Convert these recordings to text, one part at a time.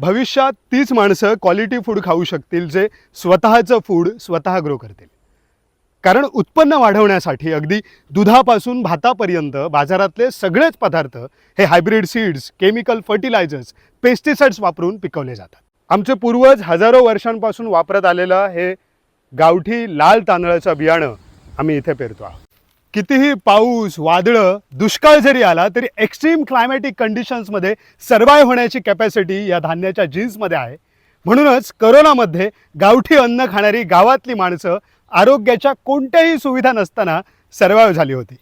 भविष्यात तीच माणसं क्वालिटी फूड खाऊ शकतील जे स्वतःचं फूड स्वतः ग्रो करतील. कारण उत्पन्न वाढवण्यासाठी अगदी दुधापासून भातापर्यंत बाजारातले सगळेच पदार्थ हे hybrid seeds chemical fertilisers pesticides वापरून पिकवले जातात. आमचे पूर्वज हजारो वर्षांपासून वापरत आलेलं हे गावठी लाल तांदळाचं बियाणं आम्ही इथे पेरतो आहोत. कितीही पाऊस वादळं दुष्काळ जरी आला तरी एक्स्ट्रीम क्लायमॅटिक कंडिशन्समध्ये सर्वाईव्ह होण्याची कॅपॅसिटी या धान्याच्या जीन्समध्ये आहे. म्हणूनच करोनामध्ये गावठी अन्न खाणारी गावातली माणसं आरोग्याच्या कोणत्याही सुविधा नसताना सर्वाईव्ह झाली होती.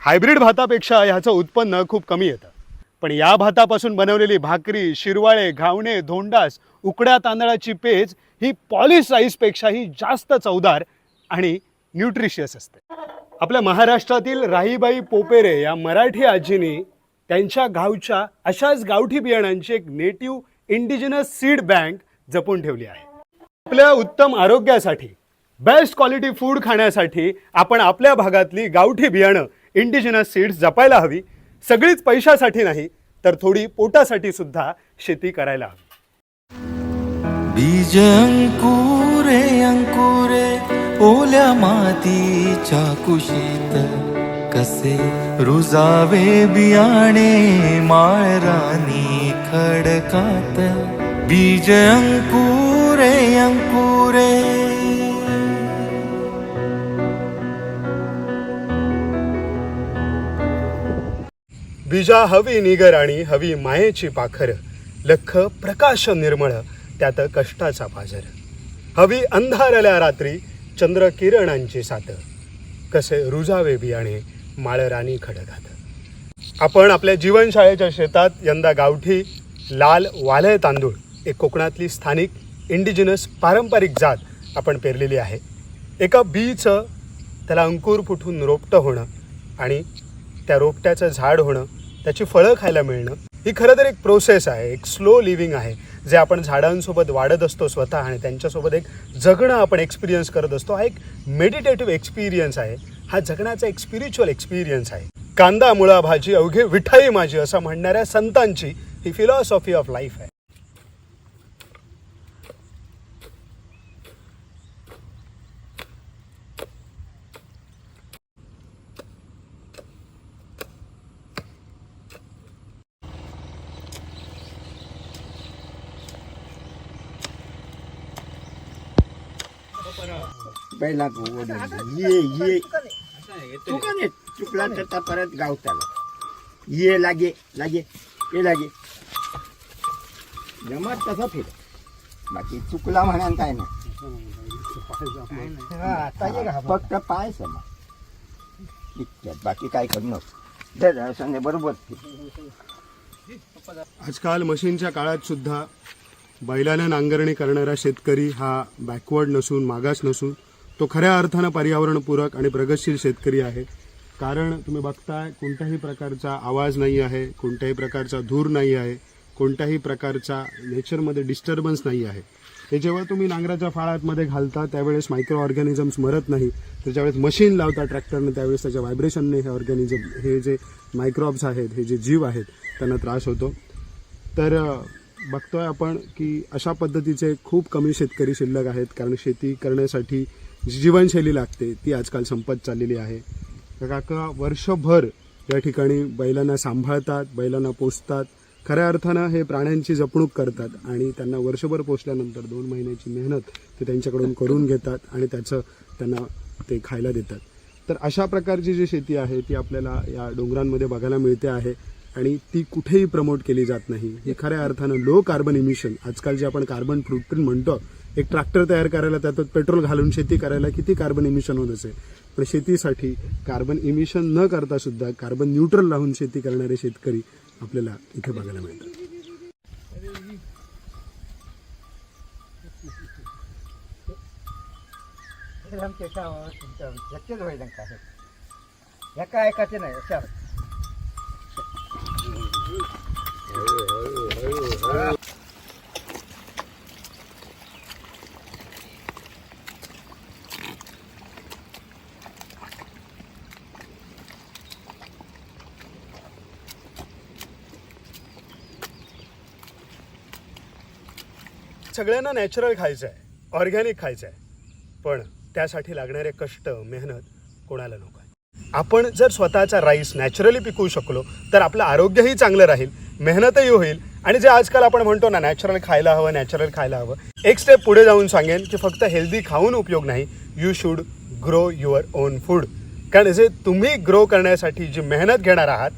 हायब्रिड भातापेक्षा ह्याचं उत्पन्न खूप कमी येतं. पण या भातापासून बनवलेली भाकरी शिरवाळे घावणे धोंडास उकड्या तांदळाची पेज ही पॉलिश राईसपेक्षाही जास्त चवदार आणि न्यूट्रिशियस असते. आपल्या महाराष्ट्रातील राहीबाई पोपेरे या मराठी आजीनी त्यांच्या गावच्या अशाच गावठी बियाणांची एक नेटिव्ह इंडिजिनस सीड बँक जपून ठेवली आहे. आपल्या उत्तम आरोग्यासाठी बेस्ट क्वालिटी फूड खाण्यासाठी आपण आपल्या भागातली गावठी बियाणं इंडिजिनस सीड्स जपायला हवी. सगळीच पैशासाठी नाही तर थोडी पोटासाठी सुद्धा शेती करायला हवी. बीज अंकुरे अंकुरे ओल्या मातीच्या कुशीत कसे रुजावे बियाणे माळरानी खडकात. बीज अंकुरे अंकुरे. बीजा हवी निगर आणि हवी मायेची पाखर. लख प्रकाश निर्मळ त्यात कष्टाचा पाझर. हवी अंधारल्या रात्री चंद्रकिरणांची साथ कसे रुजावे बियाणे माळरानी खडकात. आपण आपल्या जीवनशाळेच्या शेतात यंदा गावठी लाल वालय तांदूळ एक कोकणातली स्थानिक इंडिजिनस पारंपरिक जात आपण पेरलेली आहे. एका बीचं त्याला अंकुर फुटून रोपटं होणं आणि त्या रोपट्याचं झाड होणं त्याची फळं खायला मिळणं ही खरं तर एक प्रोसेस आहे एक स्लो लिव्हिंग आहे जे आपण झाडांसोबत वाढत असतो स्वतः आणि त्यांच्यासोबत एक जगणं आपण एक्सपिरियन्स करत असतो. हा एक मेडिटेटिव्ह एक्सपिरियन्स आहे. हा जगण्याचा एक स्पिरिच्युअल एक्सपिरियन्स आहे. कांदा मुळा भाजी अवघे विठाई माझी असं म्हणणाऱ्या संतांची ही फिलॉसॉफी ऑफ लाईफ आहे. पहिला ओढून ये ये. चुका नाही चुकला तर परत गावताला ये लागे लागे ये लागे. जमात तसा फिर बाकी चुकला म्हणा काय नाही. फक्त पाय समा. इतक्यात. बाकी काय करणं नको बरोबर. आजकाल मशीनच्या काळात सुद्धा बैलानं नांगरणी करणारा शेतकरी हा बॅकवर्ड नसून मागास नसून तो खऱ्या अर्थानं पर्यावरणपूरक आणि प्रगतशील शेतकरी आहे. कारण तुम्ही बघताय कोणत्याही प्रकारचा आवाज नाही आहे कोणत्याही प्रकारचा धूर नाही आहे कोणत्याही प्रकारचा नेचरमध्ये डिस्टर्बन्स नाही आहे. हे जेव्हा तुम्ही नांगराच्या फाळातमध्ये घालता त्यावेळेस मायक्रो ऑर्गॅनिझम्स मरत नाही. तर ज्यावेळेस मशीन लावता ट्रॅक्टरने त्यावेळेस त्याच्या व्हायब्रेशनने हे ऑर्गॅनिझम हे जे मायक्रॉब्स आहेत हे जे जीव आहेत त्यांना त्रास होतो. तर बघतोय आपण की अशा पद्धतीचे खूप कमी शेतकरी शिल्लक आहेत कारण शेती करण्यासाठी जी जीवनशैली लागते ती आजकाल संपत चाललेली आहे. काका वर्षभर या ठिकाणी बैलांना सांभाळतात बैलांना पोसतात. खऱ्या अर्थानं हे प्राण्यांची जपणूक करतात आणि त्यांना वर्षभर पोसल्यानंतर दोन महिन्याची मेहनत ते त्यांच्याकडून करून घेतात आणि त्याचं त्यांना ते खायला देतात. तर अशा प्रकारची जी शेती आहे ती आपल्याला या डोंगरांमध्ये बघायला मिळते आहे. आणि ती कुठेही प्रमोट केली जात नाही. हे खऱ्या अर्थानं लो कार्बन इमिशन आजकाल जे आपण कार्बन फुटप्रिंट म्हणतो एक ट्रॅक्टर तयार करायला त्यात पेट्रोल घालून शेती करायला किती कार्बन इमिशन होत असेल? पण शेतीसाठी कार्बन इमिशन न करता सुद्धा कार्बन न्यूट्रल राहून शेती करणारे शेतकरी आपल्याला इथे बघायला मिळतात. एका नाही अशा. सगळ्यांना नॅचरल खायचं आहे ऑर्गॅनिक खायचं आहे पण त्यासाठी लागणारे कष्ट मेहनत कोणाला नको आपण जर स्वतःचा राईस नॅचरली पिकवू शकलो तर आपलं आरोग्यही चांगलं राहील मेहनतही होईल. आणि जे आजकाल आपण म्हणतो ना नॅचरल खायला हवं नॅचरल खायला हवं एक स्टेप पुढे जाऊन सांगेन की फक्त हेल्दी खाऊन उपयोग नाही. You should grow your own food कारण जे तुम्ही ग्रो करण्यासाठी जी मेहनत घेणार आहात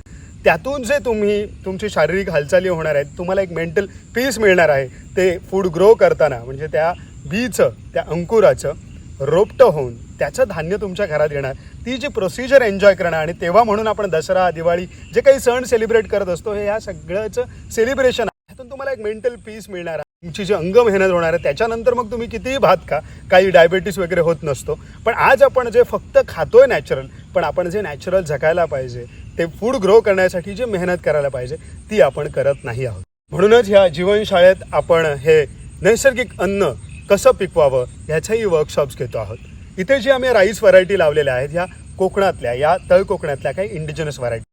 त्यातून जे तुम्ही तुमची शारीरिक हालचाली होणार आहेत तुम्हाला एक मेंटल पीस मिळणार आहे. ते फूड ग्रो करताना म्हणजे त्या बीचं त्या अंकुराचं रोपटं होऊन त्याचं धान्य तुमच्या घरात येणार. ती जी प्रोसिजर एन्जॉय करणं आणि तेव्हा म्हणून आपण दसरा दिवाळी जे काही सण सेलिब्रेट करत असतो हे या सगळ्याचं सेलिब्रेशन आहे. त्यातून तुम्हाला एक मेंटल पीस मिळणार आहे. तुमची जी अंग मेहनत होणार आहे त्याच्यानंतर मग तुम्ही कितीही भात खा काही डायबेटीस वगैरे होत नसतो. पण आज आपण जे फक्त खातोय नॅचरल पण आपण जे नॅचरल जगायला पाहिजे ते फूड ग्रो करण्यासाठी जी मेहनत करायला पाहिजे ती आपण करत नाही आहोत. म्हणूनच ह्या जीवनशाळेत आपण हे नैसर्गिक अन्न कसं पिकवावं ह्याच्याही वर्कशॉप्स घेतो आहोत. इथे जी आम्ही राईस व्हरायटी लावलेल्या आहेत ह्या कोकणातल्या या तळ कोकणातल्या काही इंडिजिनस व्हरायटी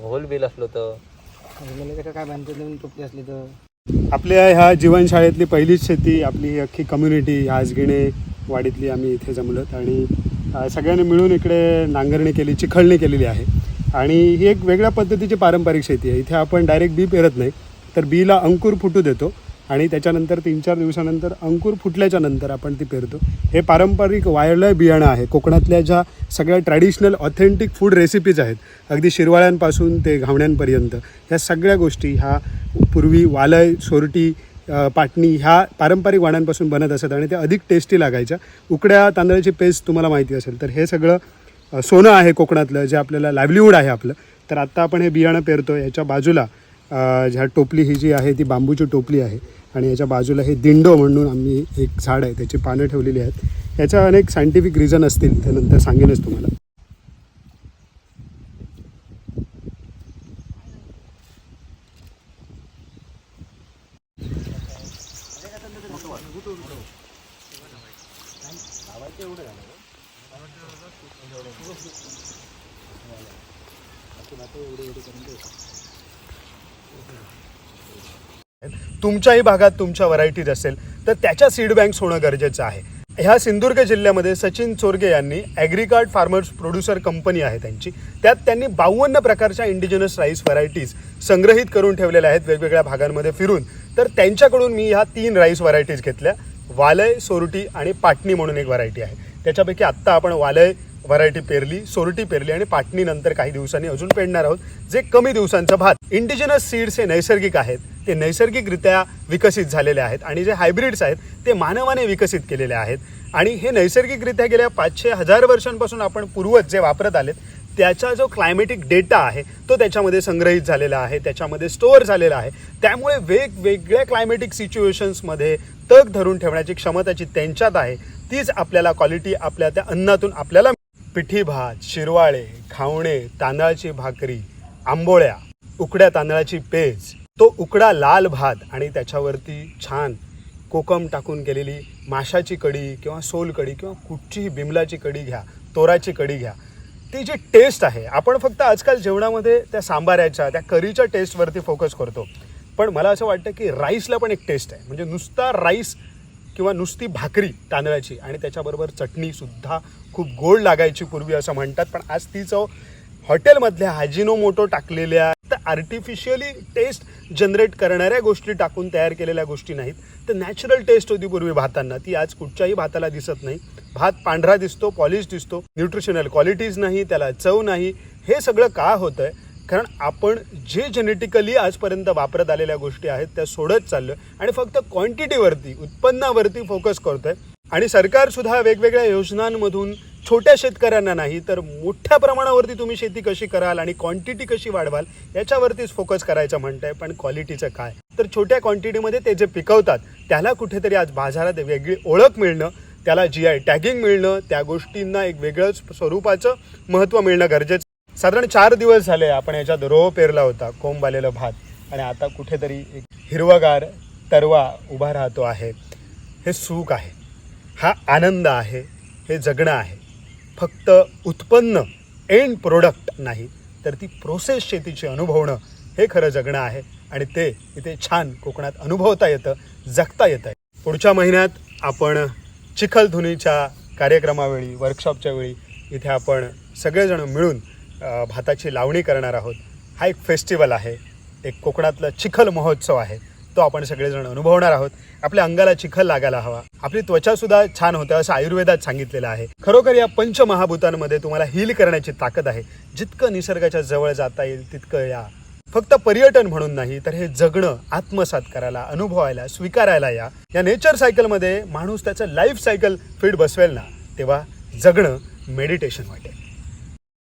होल बिल असलो तर. काय बांधतो नवीन टोपली असली तर आपल्या ह्या जीवनशाळेतली पहिलीच शेती आपली अख्खी कम्युनिटी आजगिणे वाडीतली आम्ही इथे जमलोत. आणि सगळ्यांनी मिळून इकडे नांगरणी केली चिखलणी केलेली आहे. आणि ही एक वेगळ्या पद्धतीची पारंपरिक शेती आहे. इथे आपण डायरेक्ट बी पेरत नाही तर बीला अंकुर फुटू देतो आणि त्याच्यानंतर तीन चार दिवसानंतर अंकुर फुटल्याच्या नंतर आपण ती पेरतो. हे पारंपरिक वायलय बियाणं आहे. कोकणातल्या ज्या सगळ्या ट्रॅडिशनल ऑथेंटिक फूड रेसिपीज आहेत अगदी शिरवाळ्यांपासून ते घावण्यांपर्यंत ह्या सगळ्या गोष्टी ह्या पूर्वी वालय सोरटी पाटणी ह्या पारंपरिक वाण्यांपासून बनत असत आणि त्या अधिक टेस्टी लागायच्या. उकड्या तांदळाची पेस्ट तुम्हाला माहिती असेल तर हे सगळं सोनं आहे कोकणातलं जे आपल्याला लाईव्हलीहूड आहे आपलं. तर आत्ता आपण हे बियाणं पेरतो याच्या बाजूला ह्या टोपली ही जी आहे ती बांबूची टोपली आहे. आणि याच्या बाजूला हे दिंडो म्हणून आम्ही एक झाड आहे त्याची पानं ठेवलेली आहेत. याच्या अनेक सायंटिफिक रिझन असतील ते नंतर सांगेनच तुम्हाला. तुमच्याही भागात तुमच्या व्हरायटीज असेल तर त्याच्या सीड बँक्स होणं गरजेचं आहे. ह्या सिंधुदुर्ग जिल्ह्यामध्ये सचिन चोरगे यांनी ॲग्रिकार्ड फार्मर्स प्रोड्युसर कंपनी आहे त्यांची. त्यात त्यांनी बावन्न प्रकारच्या इंडिजिनस राईस व्हरायटीज संग्रहित करून ठेवलेल्या आहेत वेगवेगळ्या भागांमध्ये फिरून. तर त्यांच्याकडून मी ह्या तीन राईस व्हरायटीज घेतल्या. वालय सोरटी आणि पाटणी म्हणून एक व्हरायटी आहे. त्याच्यापैकी आत्ता आपण वालय व्हरायटी पेरली सोरटी पेरली आणि पाटणी नंतर काही दिवसांनी अजून पेरणार आहोत जे कमी दिवसांचं भात. इंडिजिनस सीड्स हे नैसर्गिक आहेत. ते नैसर्गिकरित्या विकसित झालेले आहेत आणि जे हायब्रिड्स आहेत ते मानवाने विकसित केलेले आहेत. आणि हे नैसर्गिकरित्या गेल्या पाचशे हजार वर्षांपासून आपण पूर्वज जे वापरत आलेत त्याचा जो क्लायमेटिक डेटा आहे तो त्याच्यामध्ये संग्रहित झालेला आहे त्याच्यामध्ये स्टोअर झालेला आहे. त्यामुळे वेगवेगळ्या क्लायमेटिक सिच्युएशन्समध्ये तग धरून ठेवण्याची क्षमता जी त्यांच्यात आहे तीच आपल्याला क्वालिटी आपल्या त्या अन्नातून आपल्याला पिठी भात शिरवाळे खावणे तांदळाची भाकरी आंबोळ्या उकड्या तांदळाची पेज तो उकडा लाल भात आणि त्याच्यावरती छान कोकम टाकून केलेली माशाची कढी किंवा सोल कढी किंवा कुठचीही बिमलाची कढी घ्या तोराची कढी घ्या. ती जी टेस्ट आहे आपण फक्त आजकाल जेवणामध्ये त्या सांबाऱ्याच्या त्या करीच्या टेस्टवरती फोकस करतो. पण मला असं वाटतं की राईसला पण एक टेस्ट आहे. म्हणजे नुसता राईस किंवा नुसती भाकरी तांदळाची आणि त्याच्याबरोबर चटणीसुद्धा खूप गोड लागायची पूर्वी असं म्हणतात. पण आज ती चव हॉटेलमधल्या हाजिनोमोटो टाकलेल्या आर्टिफिशियली टेस्ट जनरेट करणाऱ्या गोष्टी टाकून तयार केलेल्या गोष्टी नाहीत. तर नॅचरल टेस्ट होती पूर्वी भातांना. ती आज कुठच्याही भाताला दिसत नाही. भात पांढरा दिसतो पॉलिश दिसतो. न्यूट्रिशनल क्वालिटीज नाही त्याला चव नाही. हे सगळं का होतं आहे कारण आपण जे जेनेटिकली आजपर्यंत वापरत आलेल्या गोष्टी आहेत त्या सोडत चाललो आणि फक्त क्वांटिटीवरती उत्पन्नावरती फोकस करतोय. आणि सरकार सुद्धा वेगवेगळ्या योजनांमधून छोट्या शेतकऱ्यांना नाही तर मोठ्या प्रमाणावरती तुम्ही शेती कशी कराल आणि क्वांटिटी कशी वाढवाल याच्यावरतीच फोकस करायचं म्हणतंय. पण क्वालिटीचं काय? तर छोट्या क्वांटिटीमध्ये ते जे पिकवतात त्याला कुठेतरी आज बाजारात वेगळी ओळख मिळणं त्याला जी आय टॅगिंग मिळणं त्या गोष्टींना एक वेगळंच स्वरूपाचं महत्त्व मिळणं गरजेचं. साधारण चार दिवस झाले आपण याच्यात रोह पेरला होता कोंब आलेला भात. आणि आता कुठेतरी एक हिरवगार तरवा उभा राहतो आहे. हे सुख आहे. हा आनंद आहे. हे जगणं आहे. फक्त उत्पन्न एंड प्रोडक्ट नाही तर ती प्रोसेस शेतीची अनुभवणं हे खरं जगणं आहे आणि ते इथे छान कोकणात अनुभवता येतं जगता येतं आहे. पुढच्या महिन्यात आपण चिखलधुनीच्या कार्यक्रमावेळी वर्कशॉपच्या वेळी इथे आपण सगळेजण मिळून भाताची लावणी करणार आहोत. हा एक फेस्टिवल आहे एक कोकणातला चिखल महोत्सव आहे. तो आपण सगळेजण अनुभवणार आहोत. आपल्या अंगाला चिखल लागायला हवा. आपली त्वचा सुद्धा छान होते असं आयुर्वेदात सांगितलेलं आहे. खरोखर या पंचमहाभूतांमध्ये तुम्हाला हील करण्याची ताकद आहे. जितकं निसर्गाच्या जवळ जाता येईल तितकं या. फक्त पर्यटन म्हणून नाही तर हे जगणं आत्मसात करायला अनुभवायला स्वीकारायला या. या नेचर सायकलमध्ये माणूस त्याचं लाईफ सायकल फिट बसवेल ना तेव्हा जगणं मेडिटेशन वाटेल.